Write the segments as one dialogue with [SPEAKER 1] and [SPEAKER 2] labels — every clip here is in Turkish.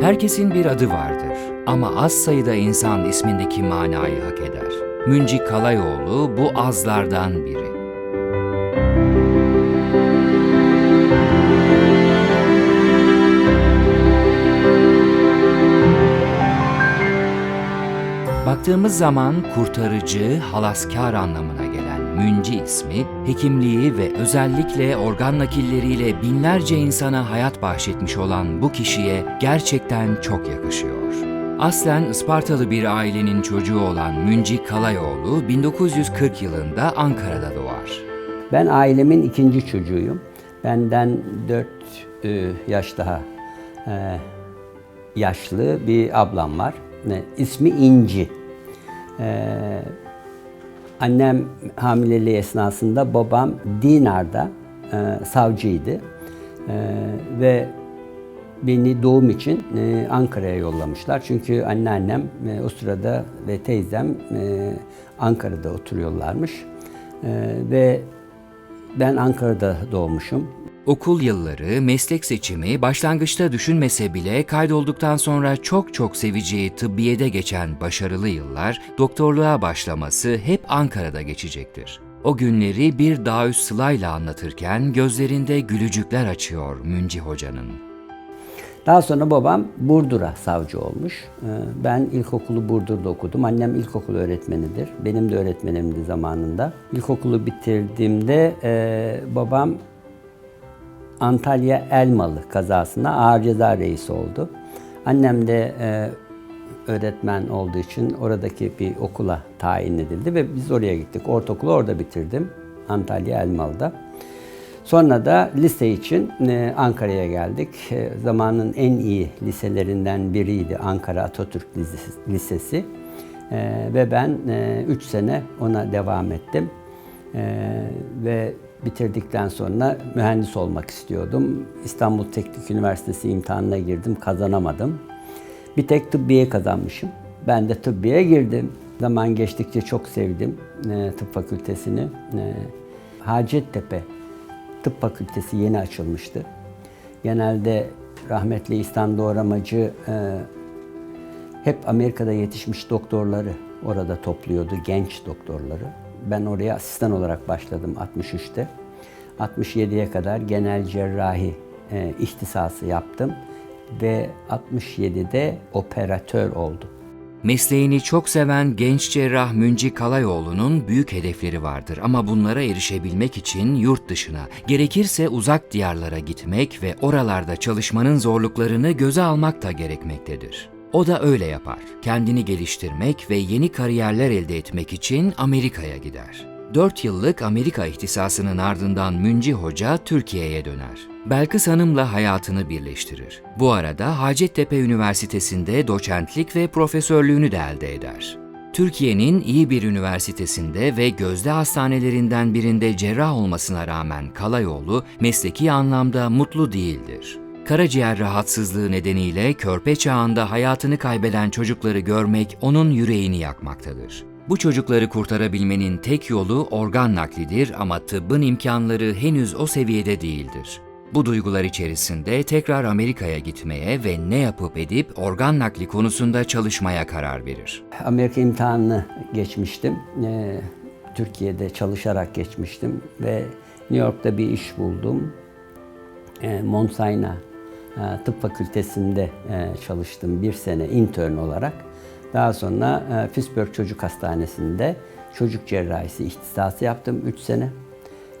[SPEAKER 1] Herkesin bir adı vardır ama az sayıda insan ismindeki manayı hak eder. Münci Kalayoğlu bu azlardan biri. Baktığımız zaman kurtarıcı, halaskar anlamına Münci ismi, hekimliği ve özellikle organ nakilleriyle binlerce insana hayat bahşetmiş olan bu kişiye gerçekten çok yakışıyor. Aslen Ispartalı bir ailenin çocuğu olan Münci Kalayoğlu 1940 yılında Ankara'da doğar.
[SPEAKER 2] Ben ailemin ikinci çocuğuyum. Benden 4 yaş daha e, yaşlı bir ablam var. Ne, İsmi İnci. E, annem hamileliği esnasında babam Dinar'da e, savcıydı. E, ve beni doğum için e, Ankara'ya yollamışlar. Çünkü anneannem e, o sırada ve teyzem e, Ankara'da oturuyorlarmış. E, ve ben Ankara'da doğmuşum.
[SPEAKER 1] Okul yılları, meslek seçimi başlangıçta düşünmese bile kaydolduktan sonra çok çok seveceği tıbbiyede geçen başarılı yıllar, doktorluğa başlaması hep Ankara'da geçecektir. O günleri bir Daüs Sıla'yla anlatırken gözlerinde gülücükler açıyor Münci Hoca'nın.
[SPEAKER 2] Daha sonra babam Burdur'a savcı olmuş. Ee, Ben ilkokulu Burdur'da okudum. Annem ilkokul öğretmenidir. Benim de öğretmenimdi zamanında. İlkokulu bitirdiğimde e, babam Antalya Elmalı kazasında ağır ceza reisi oldu. Annem de e, öğretmen olduğu için oradaki bir okula tayin edildi ve biz oraya gittik. Ortaokulu orada bitirdim. Antalya Elmalı'da. Sonra da lise için e, Ankara'ya geldik. E, Zamanın en iyi liselerinden biriydi Ankara Atatürk Lisesi-. E, Ve ben 3 sene ona devam ettim. E, Ve bitirdikten sonra mühendis olmak istiyordum. İstanbul Teknik Üniversitesi imtihanına girdim, kazanamadım. Bir tek tıbbiye kazanmışım. Ben de tıbbiye girdim. Zaman geçtikçe çok sevdim e, tıp fakültesini. E, Hacettepe Tıp Fakültesi yeni açılmıştı. Genelde rahmetli İhsan Doğramacı e, hep Amerika'da yetişmiş doktorları orada topluyordu, genç doktorları. Ben oraya asistan olarak başladım 63'te. 67'ye kadar genel cerrahi e, ihtisası yaptım ve 67'de operatör oldum.
[SPEAKER 1] Mesleğini çok seven genç cerrah Münci Kalayoğlu'nun büyük hedefleri vardır ama bunlara erişebilmek için yurt dışına, gerekirse uzak diyarlara gitmek ve oralarda çalışmanın zorluklarını göze almak da gerekmektedir. O da öyle yapar. Kendini geliştirmek ve yeni kariyerler elde etmek için Amerika'ya gider. 4 yıllık Amerika ihtisasının ardından Münci Hoca Türkiye'ye döner. Belkıs Hanım'la hayatını birleştirir. Bu arada Hacettepe Üniversitesi'nde doçentlik ve profesörlüğünü de elde eder. Türkiye'nin iyi bir üniversitesinde ve gözde hastanelerinden birinde cerrah olmasına rağmen Kalayoğlu mesleki anlamda mutlu değildir. Karaciğer rahatsızlığı nedeniyle körpe çağında hayatını kaybeden çocukları görmek onun yüreğini yakmaktadır. Bu çocukları kurtarabilmenin tek yolu organ naklidir ama tıbbın imkanları henüz o seviyede değildir. Bu duygular içerisinde tekrar Amerika'ya gitmeye ve ne yapıp edip organ nakli konusunda çalışmaya karar verir.
[SPEAKER 2] Amerika imtihanını geçmiştim. Ee, Türkiye'de çalışarak geçmiştim ve New York'ta bir iş buldum. Ee, Mount Sinai e, Tıp Fakültesi'nde e, çalıştım bir sene intern olarak. Daha sonra e, Pittsburgh Çocuk Hastanesi'nde çocuk cerrahisi ihtisası yaptım 3 sene.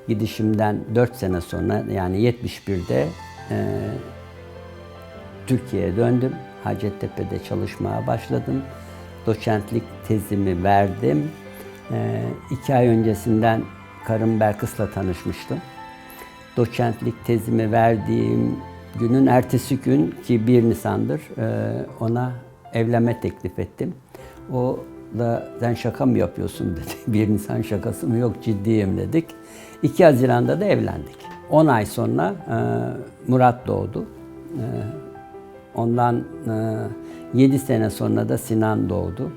[SPEAKER 2] Gidişimden 4 sene sonra yani 71'de e, Türkiye'ye döndüm. Hacettepe'de çalışmaya başladım. Doçentlik tezimi verdim. Ee, iki ay öncesinden karım Belkıs'la tanışmıştım. Doçentlik tezimi verdiğim günün ertesi gün ki 1 Nisan'dır e, ona evlenme teklif ettim. O da sen şaka mı yapıyorsun dedi. 1 Nisan şakası mı yok ciddiyim dedik. 2 Haziran'da da evlendik. 10 ay sonra e, Murat doğdu. E, Ondan 7 sene sonra da Sinan doğdu.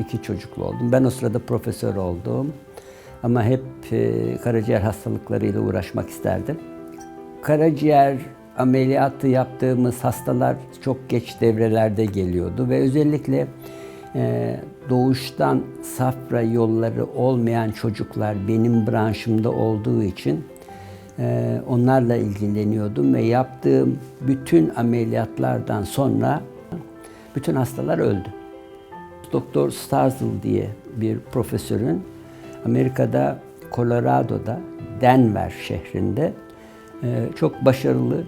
[SPEAKER 2] İki çocuklu oldum. Ben o sırada profesör oldum. Ama hep karaciğer hastalıklarıyla uğraşmak isterdim. Karaciğer ameliyatı yaptığımız hastalar çok geç devrelerde geliyordu ve özellikle e, doğuştan safra yolları olmayan çocuklar benim branşımda olduğu için e, onlarla ilgileniyordum ve yaptığım bütün ameliyatlardan sonra bütün hastalar öldü. Doktor Starzl diye bir profesörün Amerika'da Colorado'da Denver şehrinde e, çok başarılı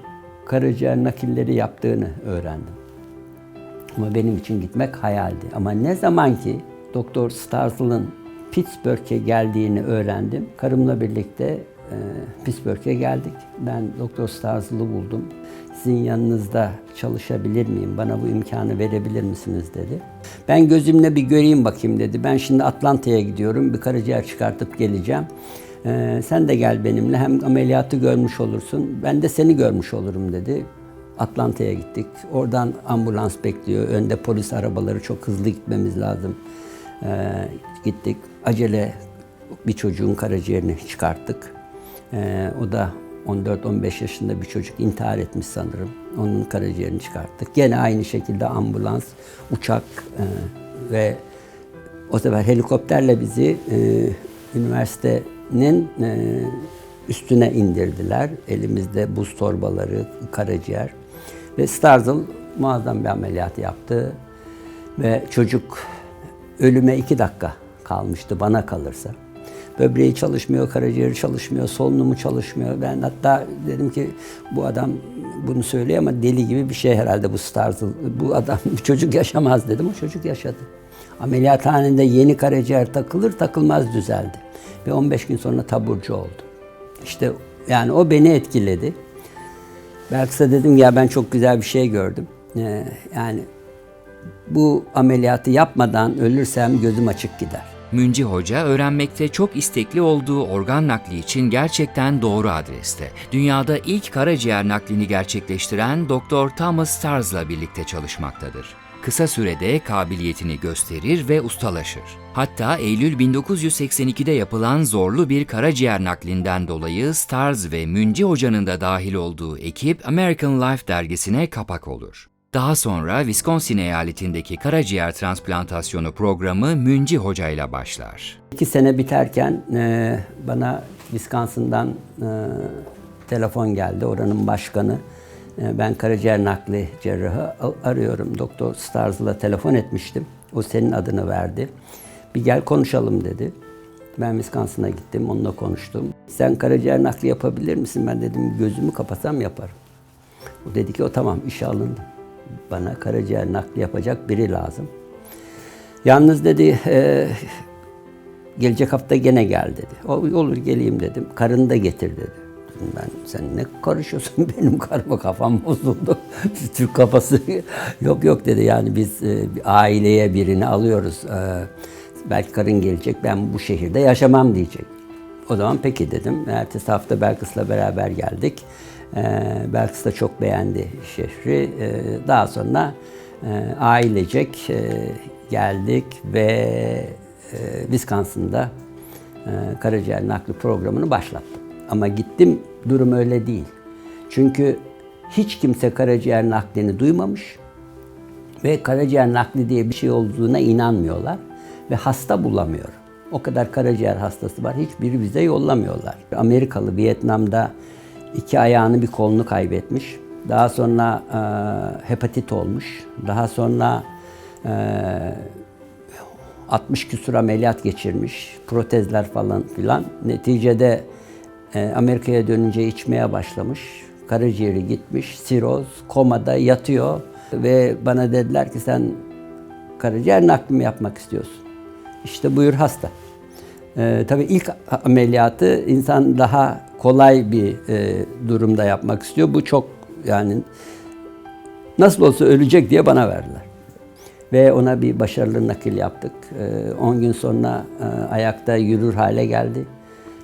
[SPEAKER 2] karaciğer nakilleri yaptığını öğrendim. Ama benim için gitmek hayaldi. Ama ne zaman ki Doktor Starzl'ın Pittsburgh'e geldiğini öğrendim. Karımla birlikte e, Pittsburgh'e geldik. Ben Doktor Starzl'ı buldum. Sizin yanınızda çalışabilir miyim? Bana bu imkanı verebilir misiniz dedi. Ben gözümle bir göreyim bakayım dedi. Ben şimdi Atlanta'ya gidiyorum. Bir karaciğer çıkartıp geleceğim. Ee, sen de gel benimle. Hem ameliyatı görmüş olursun. Ben de seni görmüş olurum dedi. Atlanta'ya gittik. Oradan ambulans bekliyor. Önde polis arabaları çok hızlı gitmemiz lazım. Ee, gittik. Acele bir çocuğun karaciğerini çıkarttık. Ee, o da 14-15 yaşında bir çocuk intihar etmiş sanırım. Onun karaciğerini çıkarttık. Gene aynı şekilde ambulans, uçak e, ve o sefer helikopterle bizi e, üniversitenin e, üstüne indirdiler. Elimizde buz torbaları, karaciğer. Ve Starzl muazzam bir ameliyat yaptı. Ve çocuk ölüme iki dakika kalmıştı bana kalırsa. Böbreği çalışmıyor, karaciğeri çalışmıyor, solunumu çalışmıyor. Ben hatta dedim ki bu adam bunu söylüyor ama deli gibi bir şey herhalde bu Starzl. Bu adam, bu çocuk yaşamaz dedim. O çocuk yaşadı. Ameliyathanede yeni karaciğer takılır takılmaz düzeldi. Ve 15 gün sonra taburcu oldu. İşte yani o beni etkiledi. Belki dedim ya ben çok güzel bir şey gördüm. Ee, yani bu ameliyatı yapmadan ölürsem gözüm açık gider.
[SPEAKER 1] Münci Hoca öğrenmekte çok istekli olduğu organ nakli için gerçekten doğru adreste. Dünyada ilk karaciğer naklini gerçekleştiren Dr. Thomas Starz'la birlikte çalışmaktadır. Kısa sürede kabiliyetini gösterir ve ustalaşır. Hatta Eylül 1982'de yapılan zorlu bir karaciğer naklinden dolayı Stars ve Münci Hoca'nın da dahil olduğu ekip American Life dergisine kapak olur. Daha sonra Wisconsin eyaletindeki karaciğer transplantasyonu programı Münci Hoca ile başlar.
[SPEAKER 2] İki sene biterken e, bana Wisconsin'dan e, telefon geldi. Oranın başkanı. E, ben karaciğer nakli cerrahı arıyorum. Doktor Starzl'a telefon etmiştim. O senin adını verdi. Bir gel konuşalım dedi. Ben Wisconsin'a gittim, onunla konuştum. Sen karaciğer nakli yapabilir misin? Ben dedim gözümü kapatsam yaparım. O dedi ki o tamam işe alındı. Bana karaciğer nakli yapacak biri lazım. Yalnız dedi e, gelecek hafta gene gel dedi. O, olur geleyim dedim. Karını da getir dedi. Dedim Ben sen ne karışıyorsun benim karıma kafam bozuldu. Türk kafası yok yok dedi yani biz e, bir aileye birini alıyoruz. E, belki karın gelecek ben bu şehirde yaşamam diyecek. O zaman peki dedim. Ertesi hafta Belkıs'la beraber geldik. Ee, Belkıs da çok beğendi şehri. Ee, daha sonra e, ailecek e, geldik ve e, Wisconsin'da e, karaciğer nakli programını başlattım. Ama gittim durum öyle değil. Çünkü hiç kimse karaciğer naklini duymamış ve karaciğer nakli diye bir şey olduğuna inanmıyorlar ve hasta bulamıyor. O kadar karaciğer hastası var. Hiçbiri bize yollamıyorlar. Amerikalı Vietnam'da iki ayağını bir kolunu kaybetmiş. Daha sonra e, hepatit olmuş. Daha sonra e, 60 küsur ameliyat geçirmiş. Protezler falan filan. Neticede Amerika'ya dönünce içmeye başlamış. Karaciğeri gitmiş. Siroz, komada yatıyor. Ve bana dediler ki sen karaciğer nakli mi yapmak istiyorsun? İşte buyur hasta. Ee, tabii ilk ameliyatı insan daha kolay bir e, durumda yapmak istiyor. Bu çok yani nasıl olsa ölecek diye bana verdiler. Ve ona bir başarılı nakil yaptık. 10 ee, gün sonra e, ayakta yürür hale geldi.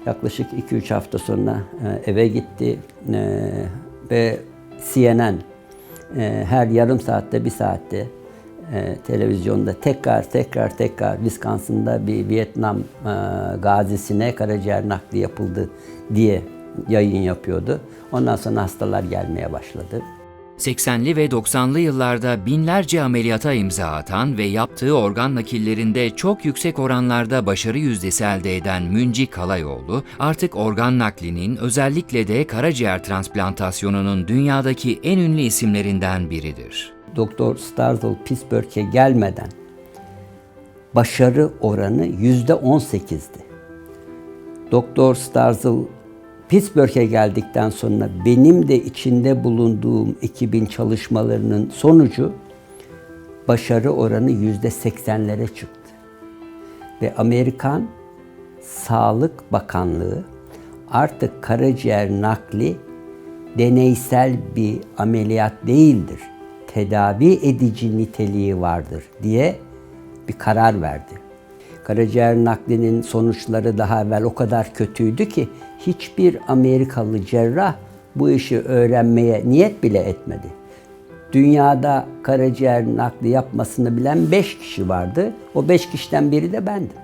[SPEAKER 2] Yaklaşık 2-3 hafta sonra e, eve gitti e, ve CNN e, her yarım saatte bir saatte televizyonda tekrar tekrar tekrar Wisconsin'da bir Vietnam gazisine karaciğer nakli yapıldı diye yayın yapıyordu. Ondan sonra hastalar gelmeye başladı.
[SPEAKER 1] 80'li ve 90'lı yıllarda binlerce ameliyata imza atan ve yaptığı organ nakillerinde çok yüksek oranlarda başarı yüzdesi elde eden Münci Kalayoğlu, artık organ naklinin özellikle de karaciğer transplantasyonunun dünyadaki en ünlü isimlerinden biridir.
[SPEAKER 2] Doktor Starzl Pittsburgh'e gelmeden başarı oranı yüzde 18'di. Doktor Starzl Pittsburgh'e geldikten sonra benim de içinde bulunduğum ekibin çalışmalarının sonucu başarı oranı yüzde 80'lere çıktı. Ve Amerikan Sağlık Bakanlığı artık karaciğer nakli deneysel bir ameliyat değildir. Tedavi edici niteliği vardır diye bir karar verdi. Karaciğer naklinin sonuçları daha evvel o kadar kötüydü ki hiçbir Amerikalı cerrah bu işi öğrenmeye niyet bile etmedi. Dünyada karaciğer nakli yapmasını bilen 5 kişi vardı. O 5 kişiden biri de bendim.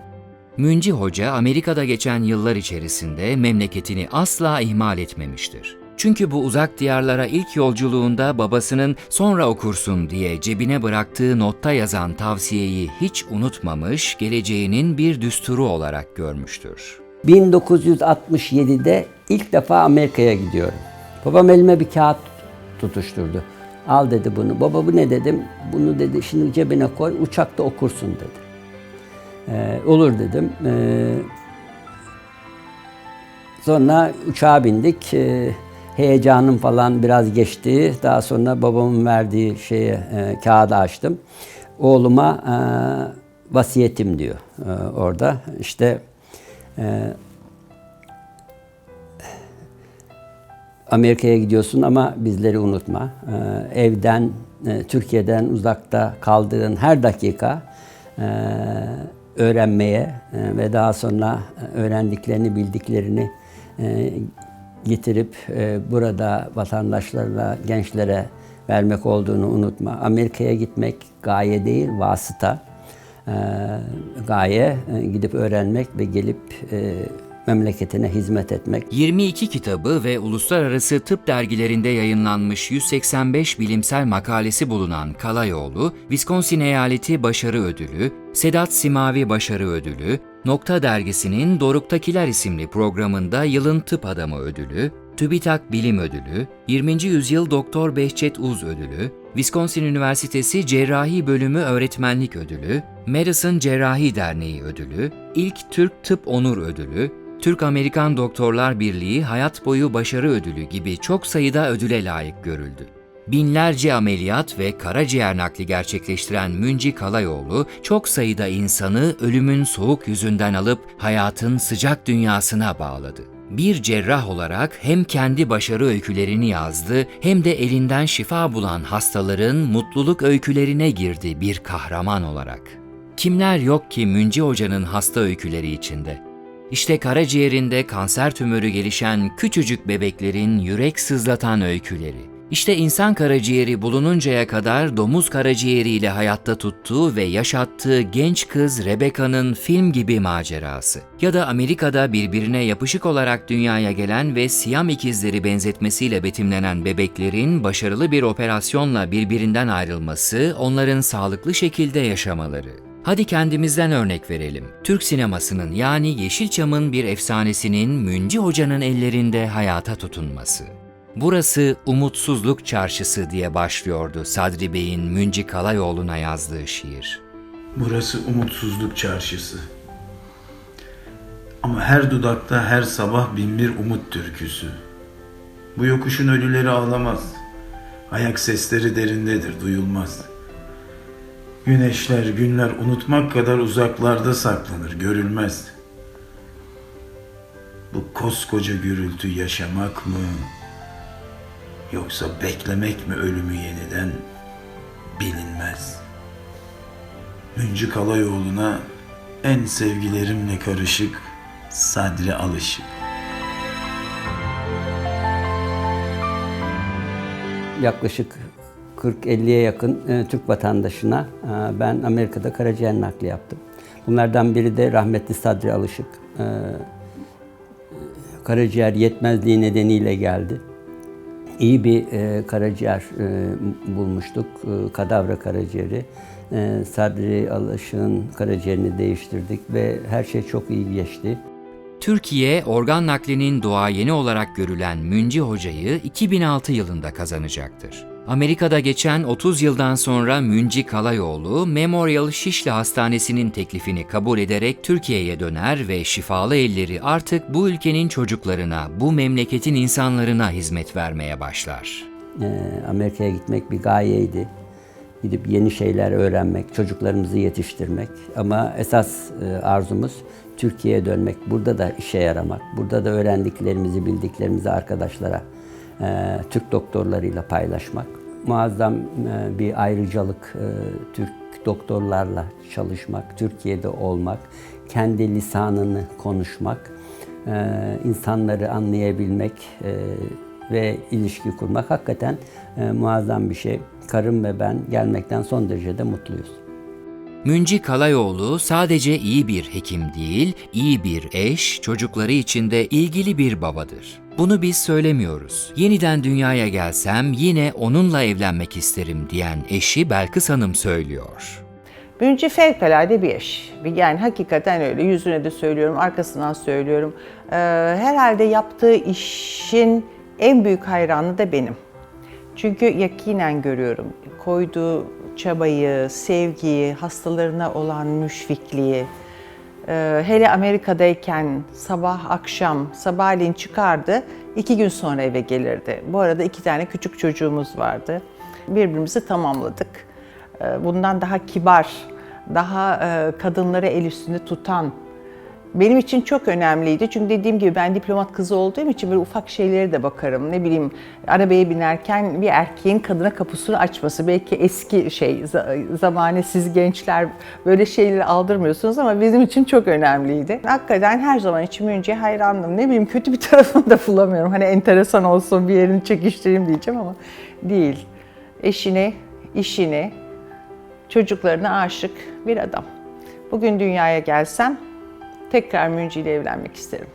[SPEAKER 1] Münci Hoca Amerika'da geçen yıllar içerisinde memleketini asla ihmal etmemiştir. Çünkü bu uzak diyarlara ilk yolculuğunda babasının sonra okursun diye cebine bıraktığı notta yazan tavsiyeyi hiç unutmamış, geleceğinin bir düsturu olarak görmüştür.
[SPEAKER 2] 1967'de ilk defa Amerika'ya gidiyorum. Babam elime bir kağıt tutuşturdu. Al dedi bunu. Baba bu ne dedim. Bunu dedi şimdi cebine koy uçakta okursun dedi. Ee, olur dedim. Ee, sonra uçağa bindik. Ee, heyecanım falan biraz geçti. Daha sonra babamın verdiği şeye e, kağıdı açtım. Oğluma e, vasiyetim diyor e, orada. İşte e, Amerika'ya gidiyorsun ama bizleri unutma. Ee, evden, e, Türkiye'den uzakta kaldığın her dakika e, öğrenmeye e, ve daha sonra öğrendiklerini, bildiklerini e, getirip e, burada vatandaşlarla, gençlere vermek olduğunu unutma. Amerika'ya gitmek gaye değil, vasıta. E, gaye e, gidip öğrenmek ve gelip e, memleketine hizmet etmek.
[SPEAKER 1] 22 kitabı ve uluslararası tıp dergilerinde yayınlanmış 185 bilimsel makalesi bulunan Kalayoğlu, Wisconsin Eyaleti Başarı Ödülü, Sedat Simavi Başarı Ödülü, Nokta Dergisi'nin Doruktakiler isimli programında Yılın Tıp Adamı Ödülü, TÜBİTAK Bilim Ödülü, 20. Yüzyıl Doktor Behçet Uz Ödülü, Wisconsin Üniversitesi Cerrahi Bölümü Öğretmenlik Ödülü, Madison Cerrahi Derneği Ödülü, İlk Türk Tıp Onur Ödülü, Türk-Amerikan Doktorlar Birliği Hayat Boyu Başarı Ödülü gibi çok sayıda ödüle layık görüldü. Binlerce ameliyat ve karaciğer nakli gerçekleştiren Münci Kalayoğlu, çok sayıda insanı ölümün soğuk yüzünden alıp hayatın sıcak dünyasına bağladı. Bir cerrah olarak hem kendi başarı öykülerini yazdı hem de elinden şifa bulan hastaların mutluluk öykülerine girdi bir kahraman olarak. Kimler yok ki Münci Hoca'nın hasta öyküleri içinde? İşte karaciğerinde kanser tümörü gelişen küçücük bebeklerin yürek sızlatan öyküleri. İşte insan karaciğeri bulununcaya kadar domuz karaciğeriyle hayatta tuttuğu ve yaşattığı genç kız Rebecca'nın film gibi macerası. Ya da Amerika'da birbirine yapışık olarak dünyaya gelen ve Siyam ikizleri benzetmesiyle betimlenen bebeklerin başarılı bir operasyonla birbirinden ayrılması, onların sağlıklı şekilde yaşamaları. Hadi kendimizden örnek verelim. Türk sinemasının yani Yeşilçam'ın bir efsanesinin Münci Hoca'nın ellerinde hayata tutunması. Burası Umutsuzluk Çarşısı diye başlıyordu Sadri Bey'in Münci Kalayoğlu'na yazdığı şiir.
[SPEAKER 3] Burası umutsuzluk çarşısı. Ama her dudakta her sabah bin bir umut türküsü. Bu yokuşun ölüleri ağlamaz. Ayak sesleri derindedir, duyulmaz. Güneşler, günler unutmak kadar uzaklarda saklanır, görülmez. Bu koskoca gürültü yaşamak mı? Yoksa beklemek mi ölümü yeniden? Bilinmez.'' Müncü Kalayoğlu'na en sevgilerimle karışık Sadri Alışık.
[SPEAKER 2] yaklaşık 40-50'ye yakın e, Türk vatandaşına e, ben Amerika'da karaciğer nakli yaptım. Bunlardan biri de rahmetli Sadri Alışık. E, karaciğer yetmezliği nedeniyle geldi. İyi bir e, karaciğer e, bulmuştuk, e, kadavra karaciğeri. E, Sadri Alaşık'ın karaciğerini değiştirdik ve her şey çok iyi geçti.
[SPEAKER 1] Türkiye, organ naklinin duayeni olarak görülen Münci Hoca'yı 2006 yılında kazanacaktır. Amerika'da geçen 30 yıldan sonra Münci Kalayoğlu, Memorial Şişli Hastanesi'nin teklifini kabul ederek Türkiye'ye döner ve şifalı elleri artık bu ülkenin çocuklarına, bu memleketin insanlarına hizmet vermeye başlar.
[SPEAKER 2] E, Amerika'ya gitmek bir gayeydi. Gidip yeni şeyler öğrenmek, çocuklarımızı yetiştirmek. Ama esas e, arzumuz Türkiye'ye dönmek, burada da işe yaramak, burada da öğrendiklerimizi, bildiklerimizi arkadaşlara, Türk doktorlarıyla paylaşmak. Muazzam e, bir ayrıcalık, e, Türk doktorlarla çalışmak, Türkiye'de olmak, kendi lisanını konuşmak, e, insanları anlayabilmek e, ve ilişki kurmak hakikaten e, muazzam bir şey. Karım ve ben gelmekten son derece de mutluyuz.
[SPEAKER 1] Münci Kalayoğlu sadece iyi bir hekim değil, iyi bir eş, çocukları için de ilgili bir babadır. Bunu biz söylemiyoruz. Yeniden dünyaya gelsem yine onunla evlenmek isterim diyen eşi Belkıs Hanım söylüyor.
[SPEAKER 4] Münci fevkalade bir eş. Yani hakikaten öyle. Yüzüne de söylüyorum, arkasından söylüyorum. Ee, herhalde yaptığı işin en büyük hayranı da benim. Çünkü yakinen görüyorum. Koyduğu çabayı, sevgiyi, hastalarına olan müşfikliği. Ee, hele Amerika'dayken sabah akşam sabahleyin çıkardı, iki gün sonra eve gelirdi. Bu arada iki tane küçük çocuğumuz vardı. Birbirimizi tamamladık. Ee, bundan daha kibar, daha e, kadınları el üstünde tutan, benim için çok önemliydi. Çünkü dediğim gibi ben diplomat kızı olduğum için böyle ufak şeylere de bakarım. Ne bileyim arabaya binerken bir erkeğin kadına kapısını açması. Belki eski şey, za- zamane siz gençler böyle şeyleri aldırmıyorsunuz ama bizim için çok önemliydi. Hakikaten her zaman için önce hayrandım. Ne bileyim kötü bir tarafını da bulamıyorum. Hani enteresan olsun bir yerini çekiştireyim diyeceğim ama değil. Eşine, işine, çocuklarına aşık bir adam. Bugün dünyaya gelsem tekrar Münci ile evlenmek isterim.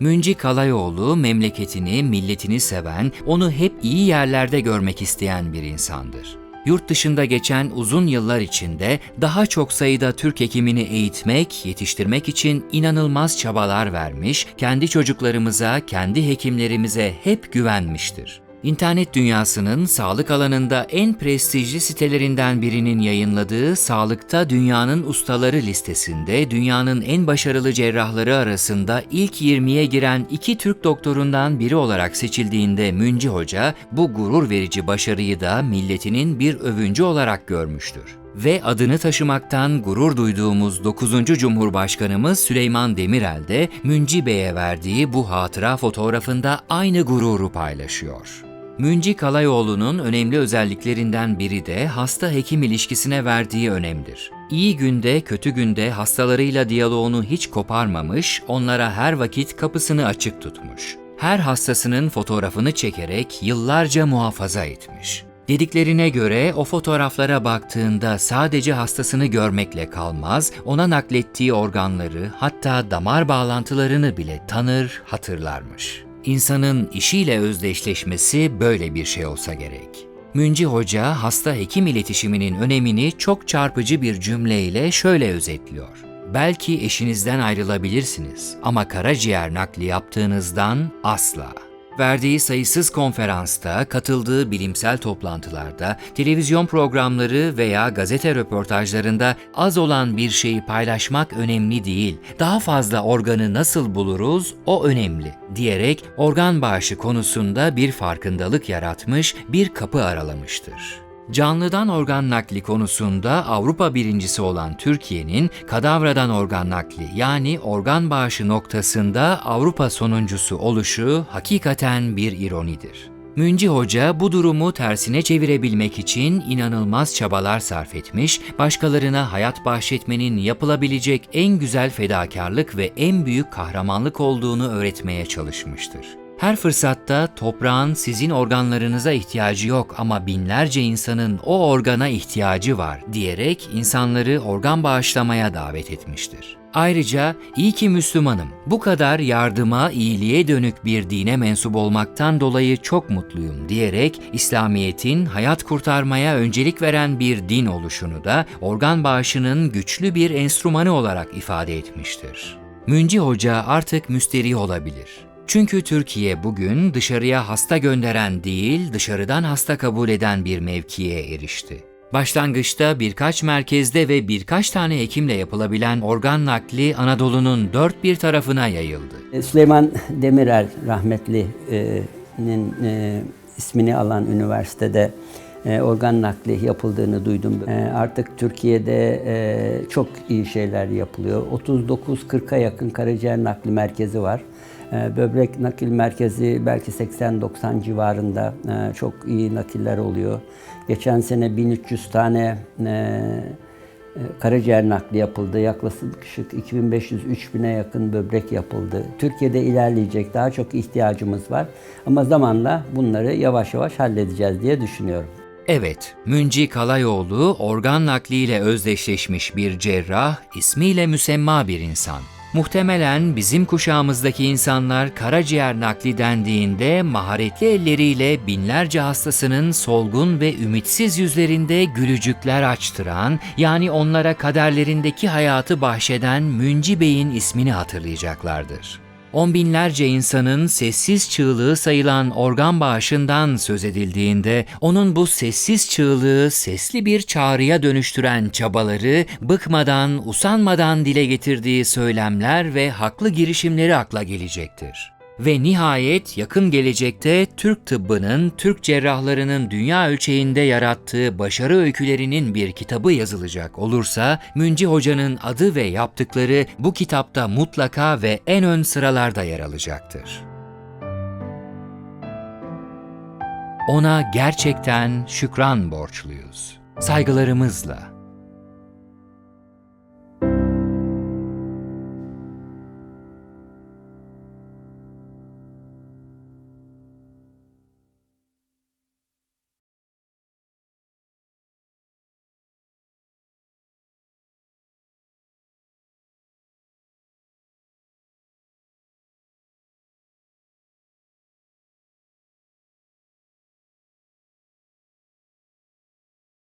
[SPEAKER 1] Münci Kalayoğlu memleketini, milletini seven, onu hep iyi yerlerde görmek isteyen bir insandır. Yurt dışında geçen uzun yıllar içinde daha çok sayıda Türk hekimini eğitmek, yetiştirmek için inanılmaz çabalar vermiş, kendi çocuklarımıza, kendi hekimlerimize hep güvenmiştir. İnternet dünyasının sağlık alanında en prestijli sitelerinden birinin yayınladığı Sağlıkta Dünyanın Ustaları listesinde dünyanın en başarılı cerrahları arasında ilk 20'ye giren iki Türk doktorundan biri olarak seçildiğinde Münci Hoca bu gurur verici başarıyı da milletinin bir övüncü olarak görmüştür ve adını taşımaktan gurur duyduğumuz 9. Cumhurbaşkanımız Süleyman Demirel de Münci Bey'e verdiği bu hatıra fotoğrafında aynı gururu paylaşıyor. Münci Kalayoğlu'nun önemli özelliklerinden biri de hasta-hekim ilişkisine verdiği önemdir. İyi günde, kötü günde hastalarıyla diyaloğunu hiç koparmamış, onlara her vakit kapısını açık tutmuş. Her hastasının fotoğrafını çekerek yıllarca muhafaza etmiş. Dediklerine göre o fotoğraflara baktığında sadece hastasını görmekle kalmaz, ona naklettiği organları hatta damar bağlantılarını bile tanır, hatırlarmış. İnsanın işiyle özdeşleşmesi böyle bir şey olsa gerek. Münci Hoca hasta hekim iletişiminin önemini çok çarpıcı bir cümleyle şöyle özetliyor. Belki eşinizden ayrılabilirsiniz ama karaciğer nakli yaptığınızdan asla. Verdiği sayısız konferansta, katıldığı bilimsel toplantılarda, televizyon programları veya gazete röportajlarında az olan bir şeyi paylaşmak önemli değil. Daha fazla organı nasıl buluruz o önemli diyerek organ bağışı konusunda bir farkındalık yaratmış, bir kapı aralamıştır. Canlıdan organ nakli konusunda Avrupa birincisi olan Türkiye'nin kadavradan organ nakli yani organ bağışı noktasında Avrupa sonuncusu oluşu hakikaten bir ironidir. Münci Hoca bu durumu tersine çevirebilmek için inanılmaz çabalar sarf etmiş, başkalarına hayat bahşetmenin yapılabilecek en güzel fedakarlık ve en büyük kahramanlık olduğunu öğretmeye çalışmıştır. Her fırsatta toprağın sizin organlarınıza ihtiyacı yok ama binlerce insanın o organa ihtiyacı var diyerek insanları organ bağışlamaya davet etmiştir. Ayrıca iyi ki Müslümanım. Bu kadar yardıma, iyiliğe dönük bir dine mensup olmaktan dolayı çok mutluyum diyerek İslamiyet'in hayat kurtarmaya öncelik veren bir din oluşunu da organ bağışının güçlü bir enstrümanı olarak ifade etmiştir. Münci Hoca artık müsterih olabilir. Çünkü Türkiye bugün dışarıya hasta gönderen değil, dışarıdan hasta kabul eden bir mevkiye erişti. Başlangıçta birkaç merkezde ve birkaç tane hekimle yapılabilen organ nakli Anadolu'nun dört bir tarafına yayıldı.
[SPEAKER 2] E, Süleyman Demirel rahmetli'nin e, ismini alan üniversitede e, organ nakli yapıldığını duydum. E, artık Türkiye'de e, çok iyi şeyler yapılıyor. 39-40'a yakın karaciğer nakli merkezi var. E, böbrek nakil merkezi belki 80-90 civarında e, çok iyi nakiller oluyor. Geçen sene 1300 tane e, e, Karaciğer nakli yapıldı. Yaklaşık 2500-3000'e yakın böbrek yapıldı. Türkiye'de ilerleyecek daha çok ihtiyacımız var. Ama zamanla bunları yavaş yavaş halledeceğiz diye düşünüyorum.
[SPEAKER 1] Evet, Münci Kalayoğlu organ nakliyle özdeşleşmiş bir cerrah, ismiyle müsemma bir insan. Muhtemelen bizim kuşağımızdaki insanlar karaciğer nakli dendiğinde maharetli elleriyle binlerce hastasının solgun ve ümitsiz yüzlerinde gülücükler açtıran, yani onlara kaderlerindeki hayatı bahşeden Münci Bey'in ismini hatırlayacaklardır. On binlerce insanın sessiz çığlığı sayılan organ bağışından söz edildiğinde onun bu sessiz çığlığı sesli bir çağrıya dönüştüren çabaları, bıkmadan, usanmadan dile getirdiği söylemler ve haklı girişimleri akla gelecektir. Ve nihayet yakın gelecekte Türk tıbbının, Türk cerrahlarının dünya ölçeğinde yarattığı başarı öykülerinin bir kitabı yazılacak olursa, Münci Hoca'nın adı ve yaptıkları bu kitapta mutlaka ve en ön sıralarda yer alacaktır. Ona gerçekten şükran borçluyuz. Saygılarımızla.